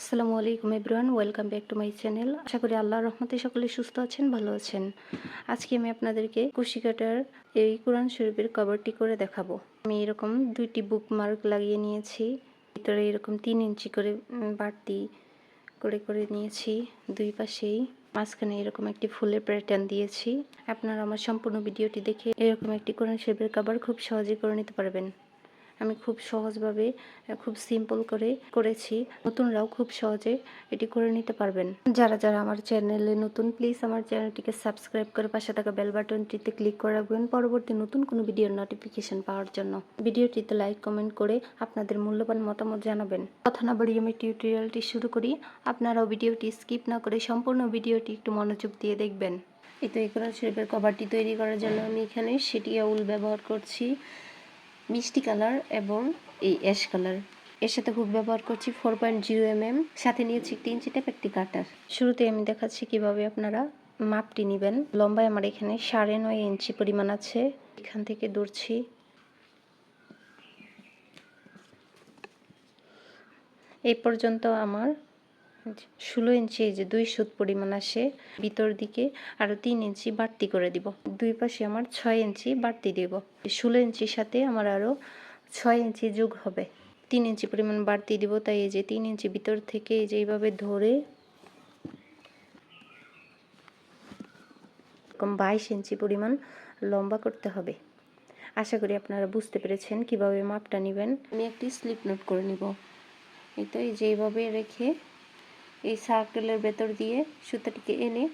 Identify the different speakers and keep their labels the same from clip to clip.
Speaker 1: আসসালামু আলাইকুম everyone, welcome back to my channel. আশা করি আল্লাহর রহমতে সকলে সুস্থ আছেন, ভালো আছেন। আজকে আমি আপনাদেরকে কুশি কাটার এই কোরআন শরীফের কভারটি করে দেখাবো। আমি এরকম দুইটি বুক মার্ক লাগিয়ে নিয়েছি। ভিতরে এরকম তিন ইঞ্চি করে বাড়তি করে করে নিয়েছি। দুই পাশেই মাঝখানে এরকম একটি ফুলের প্যাটার্ন দিয়েছি। আপনারা আমার সম্পূর্ণ ভিডিওটি দেখে এরকম একটি কোরআন শরীফের কভার খুব সহজেই করে নিতে পারবেন। আমি খুব সহজভাবে খুব সিম্পল করে করেছি। নতুনরাও খুব সহজে এটি করে নিতে পারবেন। যারা যারা আমার চ্যানেলে নতুন প্লিজ আমার চ্যানেলটিকে সাবস্ক্রাইব করে পাশে থাকা বেল বাটনটিতে ক্লিক করে রাখবেন পরবর্তী নতুন কোনো ভিডিওর নোটিফিকেশন পাওয়ার জন্য। ভিডিওটিতে লাইক কমেন্ট করে আপনাদের মূল্যবান মতামত জানাবেন। কথা না বাড়িয়ে আমি টিউটোরিয়ালটি শুরু করি। আপনারাও ভিডিওটি স্কিপ না করে সম্পূর্ণ ভিডিওটি একটু মনোযোগ দিয়ে দেখবেন। এই তো এই কোরআন শরীফের কভারটি তৈরি করার জন্য আমি এখানে সেটিয়া উল ব্যবহার করছি। মিষ্টি কালার এবং এই অ্যাশ কালার। এর সাথে হুক ব্যবহার করছি four point zero M M সাথে নিয়েছি একটি ইঞ্চি টেপ একটি কাটার। শুরুতে আমি দেখাচ্ছি কীভাবে আপনারা মাপটি নেবেন। লম্বায় আমার এখানে সাড়ে নয় ইঞ্চি পরিমাণ আছে। এখান থেকে দৌড়ছি। এই পর্যন্ত আমার ষোলো ইঞ্চি এই যে দুই সুত পরিমাণ আসে ভিতর দিকে আরও তিন ইঞ্চি বাড়তি করে দিব। দুই পাশে আমার ছয় ইঞ্চি বাড়তি দিব। ষোলো ইঞ্চির সাথে আমার আরও ছয় ইঞ্চি যোগ হবে। তিন ইঞ্চি পরিমাণ বাড়তি দিব, তাই এই যে তিন ইঞ্চি ভিতর থেকে এই যে এইভাবে ধরে এরকম বাইশ ইঞ্চি পরিমাণ লম্বা করতে হবে। আশা করি আপনারা বুঝতে পেরেছেন কীভাবে মাপটা নেবেন। আমি একটি স্লিপ নোট করে নিব। এই এই যে এইভাবে রেখে এই সার্কেলের ভেতর দিয়ে সুতাটিকে এনে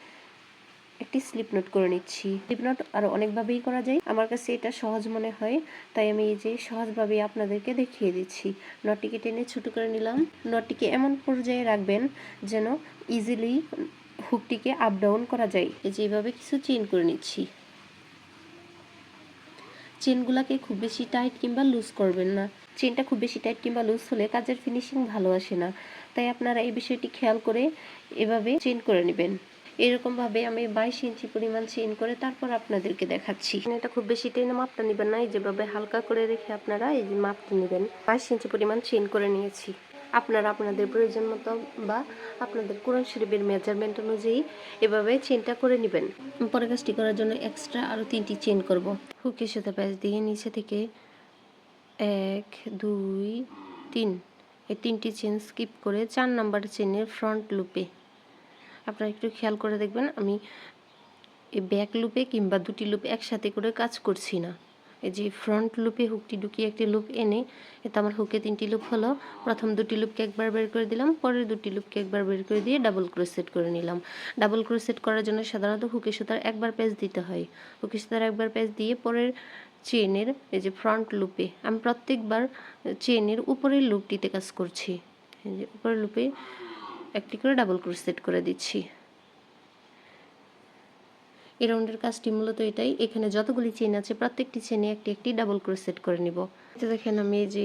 Speaker 1: একটি স্লিপ নোট করে নিচ্ছি। স্লিপ নোট আরও অনেকভাবেই করা যায়। আমার কাছে এটা সহজ মনে হয়, তাই আমি এই যে সহজভাবে আপনাদেরকে দেখিয়ে দিচ্ছি। নটটিকে টেনে ছোটো করে নিলাম। নটটিকে এমন পর্যায়ে রাখবেন যেন ইজিলি হুকটিকে আপ ডাউন করা যায়। এই যে এইভাবে কিছু চেন করে নিচ্ছি। চেনগুলাকে খুব বেশি টাইট কিংবা লুজ করবেন না। চেনটা খুব বেশি টাইট কিংবা লুজ হলে কাজের ফিনিশিং ভালো আসে না। তাই আপনারা এই বিষয়টি খেয়াল করে এভাবে চেন করে নেবেন। এরকমভাবে আমি বাইশ ইঞ্চি পরিমাণ চেন করে তারপর আপনাদেরকে দেখাচ্ছি। এটা খুব বেশি টেনে মাপটা নেবেন না এই যেভাবে হালকা করে রেখে আপনারা এই যে মাপটা নেবেন। বাইশ ইঞ্চি পরিমাণ চেন করে নিয়েছি। আপনারা আপনাদের প্রয়োজন মতো বা আপনাদের কোরআন শরীফের মেজারমেন্ট অনুযায়ী এভাবে চেনটা করে নেবেন। পরে কাজটি করার জন্য এক্সট্রা আরও তিনটি চেন করব। হুকের সাথে প্যাচ দিয়ে নিচে থেকে এক, দুই, তিন। এই তিনটি চেন স্কিপ করে চার নাম্বার চেনের ফ্রন্ট লুপে আপনারা একটু খেয়াল করে দেখবেন, আমি এই ব্যাক লুপে কিংবা দুটি লুপ একসাথে করে কাজ করছি না। এই যে ফ্রন্ট লুপে হুকটি ঢুকিয়ে একটি লুপ এনে এতে আমার হুকে তিনটি লুপ হলো। প্রথম দুটি লুপকে একবার বের করে দিলাম, পরের দুটি লুপকে একবার বের করে দিয়ে ডাবল ক্রোসেট করে নিলাম। ডাবল ক্রোসেট করার জন্য সাধারণত হুকে সুতার একবার পেজ দিতে হয়। হুকে সুতার একবার পেজ দিয়ে পরের চেনের এই যে ফ্রন্ট লুপে আমি প্রত্যেকবার চেনের উপরের লুপটিতে কাজ করছি। এই যে উপরের লুপে একটি করে ডাবল ক্রোসেট করে দিচ্ছি। এই রাউন্ডের কাজটি মূলত এটাই, এখানে যতগুলি চেন আছে প্রত্যেকটি চেনে একটি একটি ডাবল ক্রোস সেট করে নিব। দেখেন আমি এই যে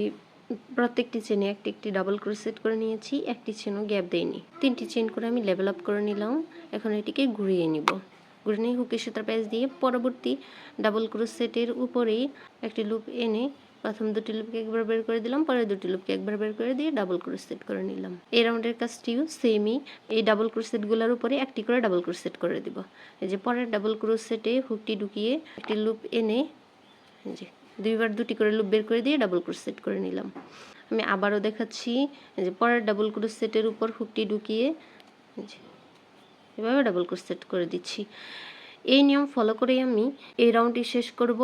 Speaker 1: প্রত্যেকটি চেনে একটি একটি ডাবল ক্রোসেট করে নিয়েছি, একটি চেনও গ্যাপ দেয়নি। তিনটি চেন করে আমি লেভেল আপ করে নিলাম, এখন এটিকে ঘুরিয়ে নিব। নিয়ে হুকের সুতার প্যাচ দিয়ে পরবর্তী ডাবল ক্রোস সেটের উপরেই একটি লুপ এনে প্রথম দুটি লুপকে একবার বের করে দিলাম, পরের দুটি লুপকে একবার বের করে দিয়ে ডাবল ক্রোস সেট করে নিলাম। এই রাউন্ডের কাজটিও সেমই এই ডাবল ক্রোস সেটগুলোর উপরে একটি করে ডাবল ক্রোসেট করে দিব। এই যে পরের ডাবল ক্রোস সেটে হুকটি ঢুকিয়ে একটি লুপ এনে যে দুইবার দুটি করে লুপ বের করে দিয়ে ডাবল ক্রোসেট করে নিলাম। আমি আবারও দেখাচ্ছি যে পরের ডাবল ক্রোস সেটের উপর হুকটি ঢুকিয়ে এভাবে ডাবল ক্রোসেট করে দিচ্ছি। এই নিয়ম ফলো করেই আমি এই রাউন্ডটি শেষ করব।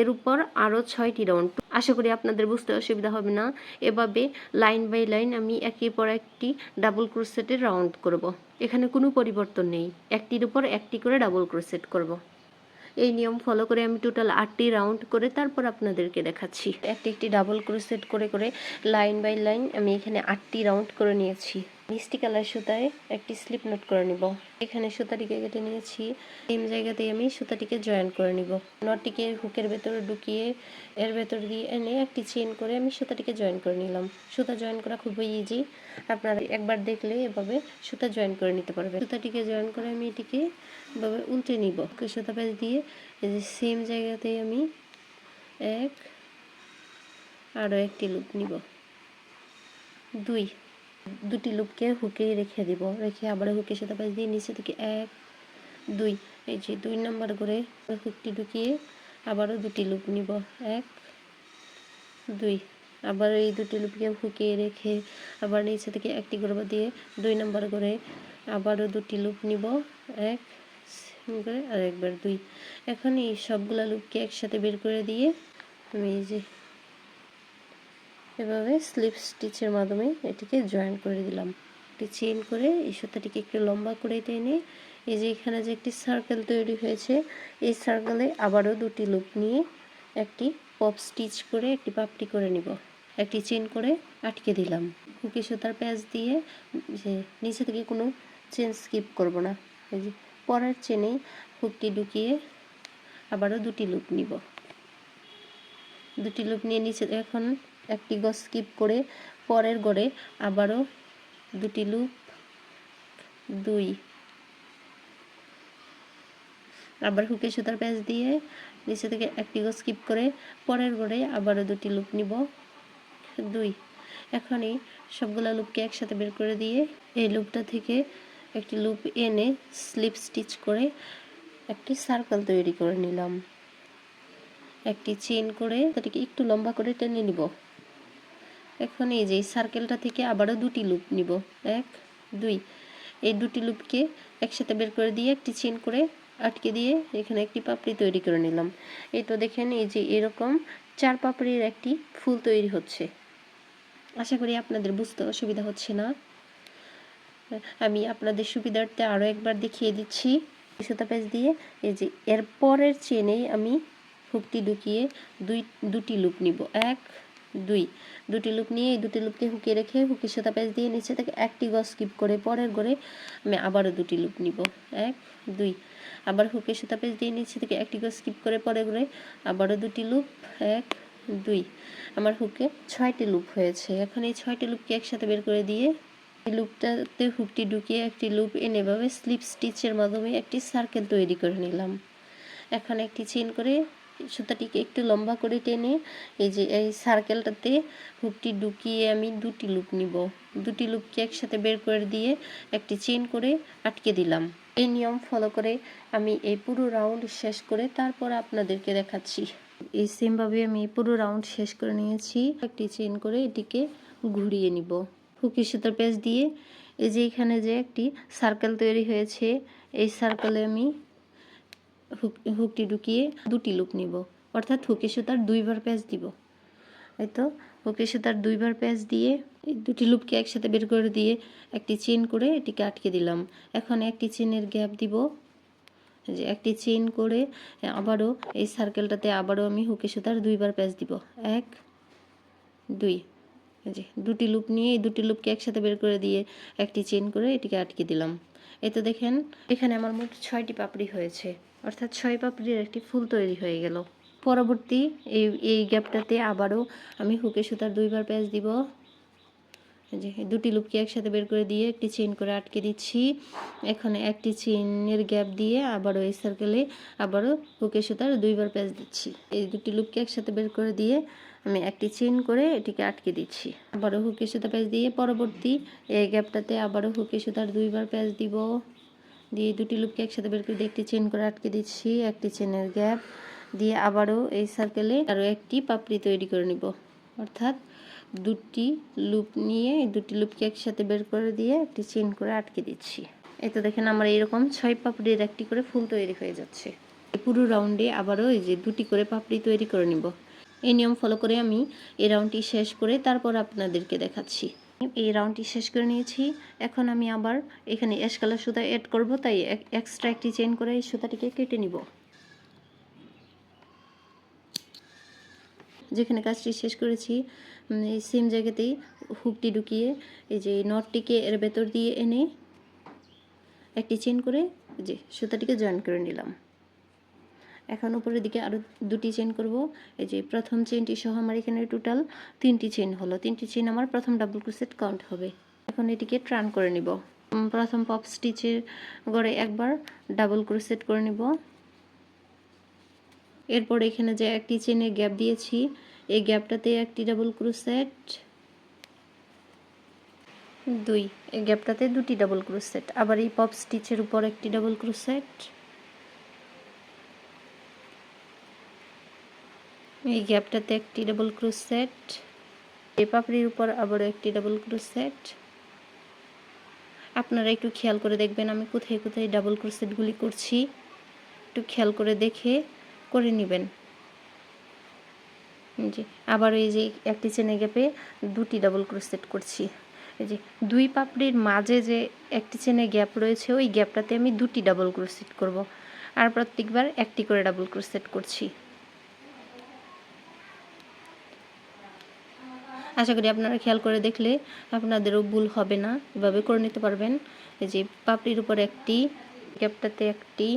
Speaker 1: এর উপর আরও ছয়টি রাউন্ড আশা করি আপনাদের বুঝতে অসুবিধা হবে না। এভাবে লাইন বাই লাইন আমি একের পর একটি ডাবল ক্রোসেটের রাউন্ড করব। এখানে কোনো পরিবর্তন নেই। একটির উপর একটি করে ডাবল ক্রোসেট করব। এই নিয়ম ফলো করে আমি টোটাল আটটি রাউন্ড করে তারপর আপনাদেরকে দেখাচ্ছি। একটি একটি ডাবল ক্রোসেট করে করে লাইন বাই লাইন আমি এখানে আটটি রাউন্ড করে নিয়েছি। মিষ্টি কালার সুতায় একটি স্লিপ নোট করে নিব। এখানে সুতাটিকে কেটে নিয়েছি। সেম জায়গাতেই আমি সুতাটিকে জয়েন করে নিব। নটটিকে হুকের ভেতরে ঢুকিয়ে এর ভেতর দিয়ে এনে একটি চেন করে আমি সুতাটিকে জয়েন করে নিলাম। সুতা জয়েন করা খুবই ইজি আপনারা একবার দেখলে এভাবে সুতা জয়েন করে নিতে পারবে সুতাটিকে জয়েন করে আমি এটিকে এভাবে উল্টে নিব। সুতা প্যাচ দিয়ে এই যে সেম জায়গাতেই আমি এক, আরও একটি লুপ নিব। দুই। দুটি লুপকে হুকে রেখে দিব। রেখে আবার হুকের সাথে পাশ দিয়ে নিচে থেকে এক, দুই, এই যে দুই নাম্বার করে হুকটি ঢুকিয়ে আবারও দুটি লুপ নিব। এক, দুই, আবার এই দুটি লুপকে হুকে রেখে আবার নিচে থেকে একটি করে দিয়ে দুই নাম্বার করে আবারও দুটি লুপ নিব। এক করে আর একবার দুই। এখন এই সবগুলা লুপকে একসাথে বের করে দিয়ে আমি এই যে এভাবে স্লিপ স্টিচের মাধ্যমে এটিকে জয়েন করে দিলাম। একটি চেন করে এই সুতাটিকে একটু লম্বা করে টেনে এই যে এখানে যে একটি সার্কেল তৈরি হয়েছে, এই সার্কেলে আবারও দুটি লুপ নিয়ে একটি পপ স্টিচ করে একটি পাপড়ি করে নিব। একটি চেন করে আটকে দিলাম। হুকি সুতার প্যাচ দিয়ে যে নিচে থেকে কোনো চেন স্কিপ করব না। এই যে পরের চেনে হুকটি ঢুকিয়ে আবারও দুটি লুপ নিব। দুটি লুপ নিয়ে নিচে এখন একটি গজ স্কিপ করে পরের গড়ে আবারও দুটি লুপ দুই। আবার হুকে সুতার প্যাচ দিয়ে নিচে থেকে একটি গজ স্কিপ করে পরের গড়ে আবারও দুটি লুপ নিব, দুই। এখনই সবগুলা লুপকে একসাথে বের করে দিয়ে এই লুপটা থেকে একটি লুপ এনে স্লিপ স্টিচ করে একটি সার্কেল তৈরি করে নিলাম। একটি চেন করে তাটিকে একটু লম্বা করে টেনে নিব। এখন এই যে সার্কেলটা থেকে আবারও দুটি লুপ নিব। এক, দুই। এই দুটি লুপকে একসাথে বের করে দিয়ে একটি চেন করে আটকে দিয়ে এখানে একটি পাপড়ি তৈরি করে নিলাম। এই তো দেখেন এই যে এরকম চার পাপড়ির একটি ফুল তৈরি হচ্ছে। আশা করি আপনাদের বুঝতে অসুবিধা হচ্ছে না। আমি আপনাদের সুবিধার্থে আরও একবার দেখিয়ে দিচ্ছি। সুতা পেঁচ দিয়ে এই যে এরপরের চেনেই আমি হুকটি ঢুকিয়ে দুই, দুটি লুপ নিব। এক দুই। দুটি লুপ নিয়ে এই দুটি লুপকে হুকে রেখে হুকের সাথে প্যাচ দিয়ে নিচে থেকে একটি গজ স্কিপ করে পরের গড়ে আমি আবারও দুটি লুপ নিব। এক, দুই। আবার হুকের সাথে প্যাচ দিয়ে নিচে থেকে একটি গজ স্কিপ করে পরের গড়ে আবারও দুটি লুপ। এক, দুই। আমার হুকে ছয়টি লুপ হয়েছে। এখন এই ছয়টি লুপকে একসাথে বের করে দিয়ে এই লুপটাতে হুকটি ঢুকিয়ে একটি লুপ এনে এভাবে স্লিপ স্টিচের মাধ্যমে একটি সার্কেল তৈরি করে নিলাম। এখন একটি চেন করে সুতাটিকে একটু লম্বা করে টেনে এই যে এই সার্কেলটাতে হুকটি ঢুকিয়ে আমি দুটি লুপ নিব। দুটি লুপকে একসাথে বের করে দিয়ে একটি চেন করে আটকে দিলাম। এই নিয়ম ফলো করে আমি এই পুরো রাউন্ড শেষ করে তারপর আপনাদেরকে দেখাচ্ছি। এই সেমভাবে আমি পুরো রাউন্ড শেষ করে নিয়েছি। একটি চেন করে এটিকে ঘুরিয়ে নিব। হুকি সুতার পেঁচ দিয়ে এই যে এখানে যে একটি সার্কেল তৈরি হয়েছে, এই সার্কেলে আমি হুকটি ঢুকিয়ে দুটি লুপ নিব। অর্থাৎ হুকে সুতার দুইবার প্যাচ দিব। এই তো, হুকে সুতার দুইবার প্যাচ দিয়ে এই দুটি লুপকে একসাথে বের করে দিয়ে একটি চেন করে এটিকে আটকে দিলাম। এখন একটি চেনের গ্যাপ দিব। যে একটি চেন করে আবারও এই সার্কেলটাতে আবারও আমি হুকে সুতার দুইবার প্যাচ দিব। এক, দুই যে দুটি লুপ নিয়ে এই দুটি লুপকে একসাথে বের করে দিয়ে একটি চেন করে এটিকে আটকে দিলাম। এই তো দেখেন, এখানে আমার মোট ছয়টি পাপড়ি হয়েছে। অর্থাৎ ছয় পাপড়ির একটি ফুল তৈরি হয়ে গেল। পরবর্তী এই এই গ্যাপটাতে আবারও আমি হুকে সুতার দুইবার প্যাচ দিব। যে, দুটি লুপকে একসাথে বের করে দিয়ে একটি চেন করে আটকে দিচ্ছি। এখানে একটি চেনের গ্যাপ দিয়ে আবারও এই সার্কেলে আবারও হুকে সুতার দুইবার প্যাচ দিচ্ছি। এই দুটি লুপকে একসাথে বের করে দিয়ে আমি একটি চেন করে এটিকে আটকে দিচ্ছি। আবারও হুকে সুতা প্যাচ দিয়ে পরবর্তী এই গ্যাপটাতে আবারও হুকে সুতার দুইবার প্যাচ দিব। দিয়ে দুটি লুপকে একসাথে বের করে দিয়ে একটি চেন করে আটকে দিচ্ছি, একটি চেনের গ্যাপ দিয়ে আবারও এই সার্কেলে আরও একটি পাপড়ি তৈরি করে নিব। অর্থাৎ দুটি লুপ নিয়ে দুটি লুপকে একসাথে বের করে দিয়ে একটি চেন করে আটকে দিচ্ছি। এই তো দেখেন আমার এরকম ছয় পাপড়ির একটি করে ফুল তৈরি হয়ে যাচ্ছে। পুরো রাউন্ডে আবারও এই যে দুটি করে পাপড়ি তৈরি করে নিব। এই নিয়ম ফলো করে আমি এই রাউন্ডটি শেষ করে তারপর আপনাদেরকে দেখাচ্ছি। এই রাউন্ডটি শেষ করে নিয়েছি। এখন আমি আবার এখানে অ্যাশ কালার সুতা অ্যাড করব, তাই এক্সট্রা একটি চেন করে এই সুতাটিকে কেটে নিব। যেখানে কাজটি শেষ করেছি এই সেম জায়গাতেই হুকটি ঢুকিয়ে, এই যে নটটিকে এর ভেতর দিয়ে এনে একটি চেন করে যে সুতাটিকে জয়েন করে নিলাম। এখন উপরের দিকে আরও দুটি চেন করব। এই যে প্রথম চেনটি সহ আমার এখানে টোটাল তিনটি চেন হলো। তিনটি চেন আমার প্রথম ডাবল ক্রোসেট কাউন্ট হবে। এখন এটিকে ট্রান করে নিব। প্রথম পপ স্টিচের গড়ে একবার ডাবল ক্রোসেট করে নিব। এরপর এখানে যে একটি চেনে গ্যাপ দিয়েছি, এই গ্যাপটাতে একটি ডাবল ক্রোসেট দুই। এই গ্যাপটাতে দুটি ডাবল ক্রোসেট আবার এই পপ স্টিচের উপর একটি ডাবল ক্রোসেট এই গ্যাপটাতে একটি ডাবল ক্রোসেট এই পাপড়ির উপর আবারও একটি ডাবল ক্রোসেট আপনারা একটু খেয়াল করে দেখবেন, আমি কোথায় কোথায় ডাবল ক্রোসেটগুলি করছি। একটু খেয়াল করে দেখে, করে নেবেন। জি আবার এই যে একটি চেনে গ্যাপে দুটি ডাবল ক্রোসেট করছি। এই যে, দুই পাপড়ির মাঝে যে একটি চেনে গ্যাপ রয়েছে, ওই গ্যাপটাতে আমি দুটি ডাবল ক্রোসেট করব। আর প্রত্যেকবার একটি করে ডাবল ক্রোসেট করছি। আশা করি আপনারা খেয়াল করে দেখলে আপনাদেরও ভুল হবে না। এভাবে করে নিতে পারবেন। এই যে পাপড়ির উপর একটি গ্যাপটাতে একটি,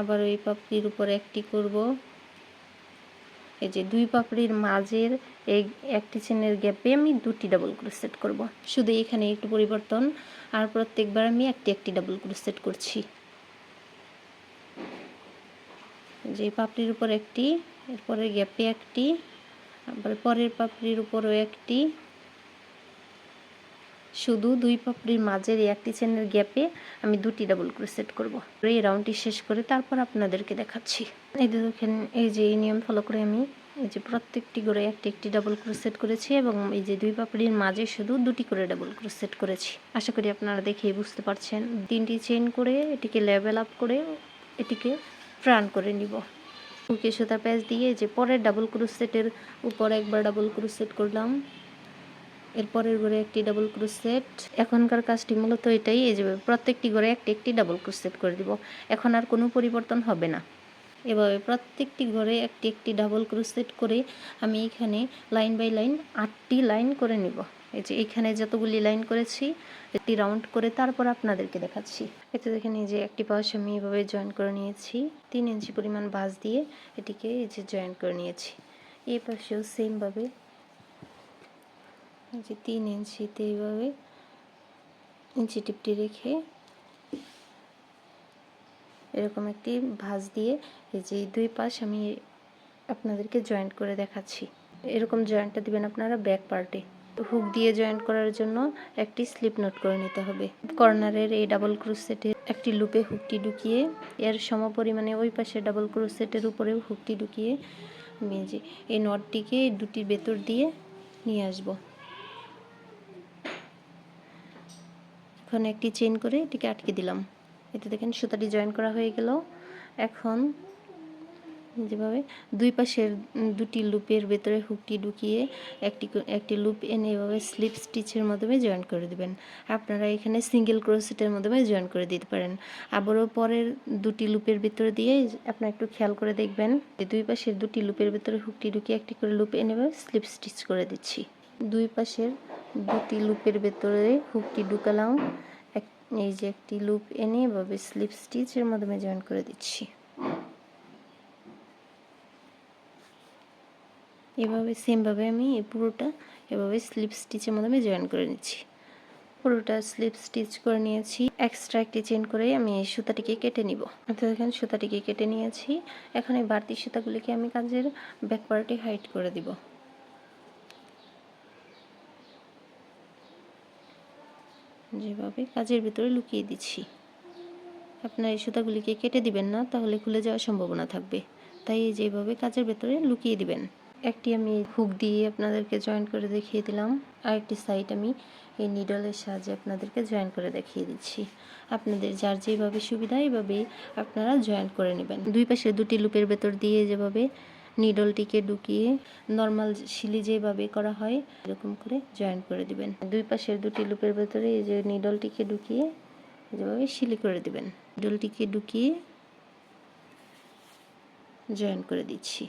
Speaker 1: আবার ওই পাপড়ির উপর একটি করব। এই যে দুই পাপড়ির মাঝের এই একটি চেনের গ্যাপে আমি দুটি ডাবল ক্রোসেট করব। শুধু এখানে একটু পরিবর্তন, আর প্রত্যেকবার আমি একটি একটি ডাবল ক্রোসেট করছি। যে পাপড়ির উপর একটি, এরপরে গ্যাপে একটি আবার পরের পাপড়ির উপরও একটি, শুধু দুই পাপড়ির মাঝের একটি চেনের গ্যাপে আমি দুটি ডাবল করে সেট করব। এই রাউন্ডটি শেষ করে তারপর আপনাদেরকে দেখাচ্ছি। এই দেখেন, এই যে এই নিয়ম ফলো করে আমি এই যে প্রত্যেকটি করে একটি একটি ডাবল ক্রোসেট করেছি এবং এই যে দুই পাপড়ির মাঝে শুধু দুটি করে ডাবল ক্রোসেট করেছি। আশা করি আপনারা দেখেই বুঝতে পারছেন। তিনটি চেন করে এটিকে লেভেল আপ করে এটিকে ফ্রান করে নিব। হুকে সুতা প্যাচ দিয়ে যে পরের ডাবল ক্রোসেটের উপর একবার ডাবল ক্রোসেট করলাম। এরপরের ঘরে একটি ডাবল ক্রোসেট এখনকার কাজটি মূলত এটাই, এই যে প্রত্যেকটি ঘরে একটি একটি ডাবল ক্রোসেট করে দিব। এখন আর কোনো পরিবর্তন হবে না। এভাবে প্রত্যেকটি ঘরে একটি একটি ডাবল ক্রোসেট করে আমি এখানে লাইন বাই লাইন আটটি লাইন করে নিব। এই যে এখানে যতগুলি লাইন করেছি একটি রাউন্ড করে তারপর আপনাদেরকে দেখাচ্ছি। এতে দেখেন এই যে একটি পাশ আমি এভাবে জয়েন করে নিয়েছি। তিন ইঞ্চি পরিমাণ বাস দিয়ে এটিকে এই যে জয়েন করে নিয়েছি। এই পাশেও সেমভাবে এই যে তিন ইঞ্চিতে এইভাবে ইঞ্চি টিপটি রেখে এরকম একটি ভাঁজ দিয়ে এই যে দুই পাশ আমি আপনাদেরকে জয়েন্ট করে দেখাচ্ছি। এরকম জয়েন্টটা দিবেন আপনারা ব্যাক পার্টে হুক দিয়ে জয়েন্ট করার জন্য একটি স্লিপ নোট করে নিতে হবে। কর্নারের এই ডাবল ক্রুসেটের একটি লুপে হুকটি ঢুকিয়ে, এর সম পরিমাণে ওই পাশে ডাবল ক্রুসেটের উপরেও হুকটি ঢুকিয়ে যে এই নটটিকে দুটির ভেতর দিয়ে নিয়ে আসব। এখন একটি চেন করে এটিকে আটকে দিলাম। এতে দেখেন সুতাটি জয়েন করা হয়ে গেল। এখন যেভাবে দুই পাশের দুটি লুপের ভেতরে হুকটি ঢুকিয়ে একটি একটি লুপ এনে এভাবে স্লিপ স্টিচের মাধ্যমে জয়েন করে দেবেন। আপনারা এখানে সিঙ্গেল ক্রোসেটের মাধ্যমে জয়েন করে দিতে পারেন। আবারও পরের দুটি লুপের ভিতরে দিয়ে আপনারা একটু খেয়াল করে দেখবেন যে দুই পাশের দুটি লুপের ভেতরে হুকটি ঢুকিয়ে একটি করে লুপ এনে স্লিপ স্টিচ করে দিচ্ছি। দুই পাশের দুটি লুপের ভেতরে হুকটি ঢুকালাম এই যে একটি লুপ এনে এভাবে স্লিপ স্টিচের মাধ্যমে জয়েন করে দিচ্ছি। এভাবে সেমভাবে আমি এই পুরোটা এভাবে স্লিপ স্টিচের মাধ্যমে জয়েন করে নিচ্ছি। পুরোটা স্লিপ স্টিচ করে নিয়েছি এক্সট্রা একটি চেন করে আমি এই সুতাটিকে কেটে নিব। অর্থাৎ এখানে সুতাটিকে কেটে নিয়েছি। এখন এই বাড়তি সুতাগুলিকে আমি কাজের ব্যাক পার্টে হাইট করে দিব। যেভাবে কাজের ভিতরে লুকিয়ে দিচ্ছি। আপনার এই সুতাগুলিকে কেটে দিবেন না, তাহলে খুলে যাওয়ার সম্ভাবনা থাকবে। তাই যেভাবে কাজের ভেতরে লুকিয়ে দিবেন। একটি আমি হুক দিয়ে আপনাদেরকে জয়েন করে দেখিয়ে দিলাম। আর একটি সাইড আমি এই নিডলের সাহায্যে আপনাদেরকে জয়েন করে দেখিয়ে দিচ্ছি। আপনাদের যার যেভাবে সুবিধা এইভাবেই আপনারা জয়েন করে নেবেন। দুই পাশে দুটি লুপের ভেতর দিয়ে যেভাবে নিডলটিকে ঢুকিয়ে নর্মাল শিলি যেভাবে করা হয়, এরকম করে জয়েন করে দিবেন। দুই পাশের দুটি লুপের ভেতরে এই যে নিডলটিকে ঢুকিয়ে যেভাবে শিলি করে দিবেন। নিডলটিকে ঢুকিয়ে জয়েন করে দিচ্ছি।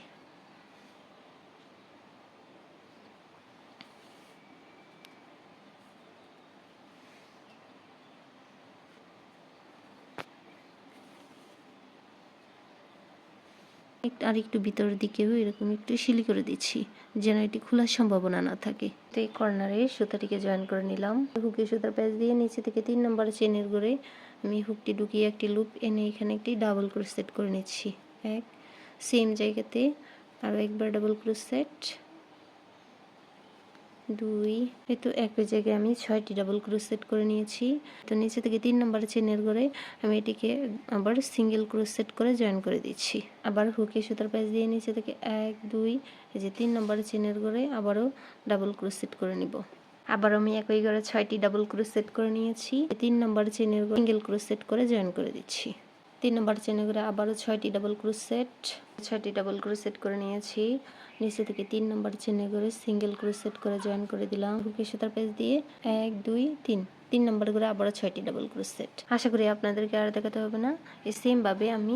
Speaker 1: আর একটু ভিতরের দিকেও এরকম একটু শিলি করে দিচ্ছি, যেন এটি খোলার সম্ভাবনা না থাকে। তো এই কর্নারে সুতাটিকে জয়েন করে নিলাম। হুকে সুতার প্যাচ দিয়ে নিচে থেকে তিন নম্বর চেনের করে আমি হুকটি ঢুকিয়ে একটি লুপ এনে এখানে একটি ডাবল ক্রোস সেট করে নিচ্ছি। এক, সেম জায়গাতে আরও একবার ডাবল ক্রোস সেট। দুই। তো একই জায়গায় আমি ছয়টি ডাবল ক্রোশেট করে নিয়েছি। তো নিচে থেকে তিন নম্বর চেনের করে আমি এটিকে আবার সিঙ্গেল ক্রোশেট করে জয়েন করে দিচ্ছি। আবার হুকে সুতার প্যাচ দিয়ে নিচে থেকে এক, দুই, এই যে তিন নম্বর চেনের করে আবারও ডাবল ক্রোশেট করে নিব। আবার আমি একই ঘরে ছয়টি ডাবল ক্রোশেট করে নিয়েছি। তিন নম্বর চেনের সিঙ্গেল ক্রোশেট করে জয়েন করে দিচ্ছি। তিন নম্বর চেনে করে আবারও ছয়টি ডাবল ক্রোশেট ছয়টি ডাবল ক্রোশেট করে নিয়েছি। নিচে থেকে তিন নম্বর চেনে করে সিঙ্গেল ক্রোশেট করে জয়েন করে দিলাম। হুকে সুতার পেজ দিয়ে এক, দুই, তিন। তিন নম্বর করে আবারও ছয়টি ডাবল ক্রোশেট আশা করি আপনাদেরকে আর দেখাতে হবে না। এই সেমভাবে আমি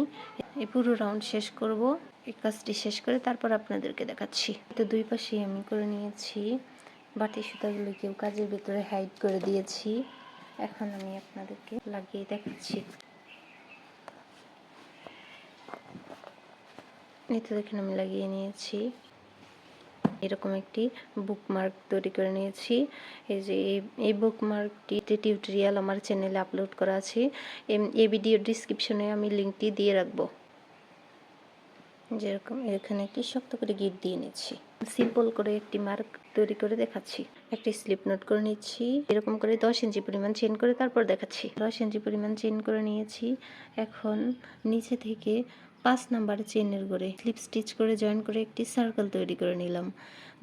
Speaker 1: এই পুরো রাউন্ড শেষ করব। এই কাজটি শেষ করে তারপর আপনাদেরকে দেখাচ্ছি। তো দুই পাশেই আমি করে নিয়েছি। বাটি সুতাগুলোকেও কাজের ভিতরে হাইড করে দিয়েছি। এখন আমি আপনাদেরকে লাগিয়ে দেখাচ্ছি। এই তো দেখেন, আমি লাগিয়ে নিয়েছি। এরকম একটি বুকমার্ক তৈরি করে নিয়েছি। এই যে, এই- বুকমার্কটি টিউটোরিয়াল আমার চ্যানেলে আপলোড করা আছে। এই ভিডিও ডিসক্রিপশনে আমি লিঙ্কটি দিয়ে রাখব। যেরকম, এখানে একটি শক্ত করে গিট দিয়ে নিচ্ছি। সিম্পল করে একটি মার্ক তৈরি করে দেখাচ্ছি। একটি স্লিপ নোট করে নিচ্ছি। এরকম করে দশ ইঞ্চি পরিমাণ চেন করে তারপর দেখাচ্ছি। দশ ইঞ্চি পরিমাণ চেন করে নিয়েছি। এখন নিচে থেকে পাঁচ নাম্বার চেনের করে স্লিপ স্টিচ করে জয়েন করে একটি সার্কেল তৈরি করে নিলাম।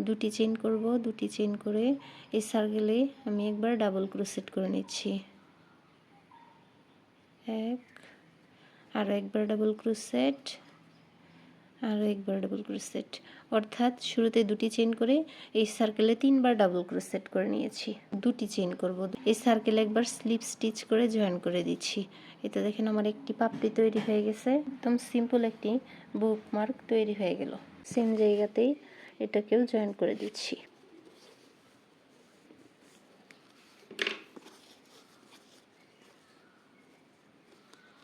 Speaker 1: দুটি চেন করব, দুটি চেন করে এই সার্কেলে আমি একবার ডাবল ক্রোসেট করে নিচ্ছি। এক আরও একবার ডাবল ক্রোসেট আরও একবার ডাবল ক্রোসেট অর্থাৎ শুরুতে দুটি চেন করে এই সার্কেলে তিনবার ডাবল ক্রোসেট করে নিয়েছি। দুটি চেন করব। এই সার্কেলে একবার স্লিপ স্টিচ করে জয়েন করে দিচ্ছি। এতে দেখেন আমার একটি পাপড়ি তৈরি হয়ে গেছে। একদম সিম্পল একটি বুক মার্ক তৈরি হয়ে গেল। সেম জায়গাতেই এটাকেও জয়েন করে দিচ্ছি।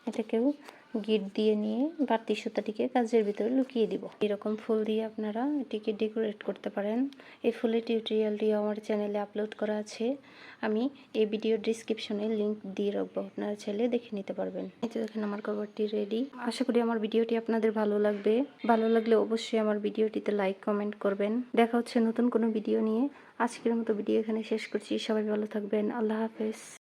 Speaker 1: এটাকেও গিট দিয়ে নিয়ে বাড়তি সুতাটিকে কাজের ভিতরে লুকিয়ে দিব। এরকম ফুল দিয়ে আপনারা এটিকে ডেকোরেট করতে পারেন। এই ফুলের টিউটোরিয়ালটি আমার চ্যানেলে আপলোড করা আছে। আমি এই ভিডিও ডিসক্রিপশনে লিংক দিয়ে রাখব, আপনারা চাইলে দেখে নিতে পারবেন। এই তো দেখেন আমার কভারটি রেডি আশা করি আমার ভিডিওটি আপনাদের ভালো লাগবে। ভালো লাগলে অবশ্যই আমার ভিডিওটিতে লাইক কমেন্ট করবেন। দেখা হচ্ছে নতুন কোনো ভিডিও নিয়ে। আজকের মতো ভিডিও এখানে শেষ করছি। সবাই ভালো থাকবেন। আল্লাহ হাফেজ।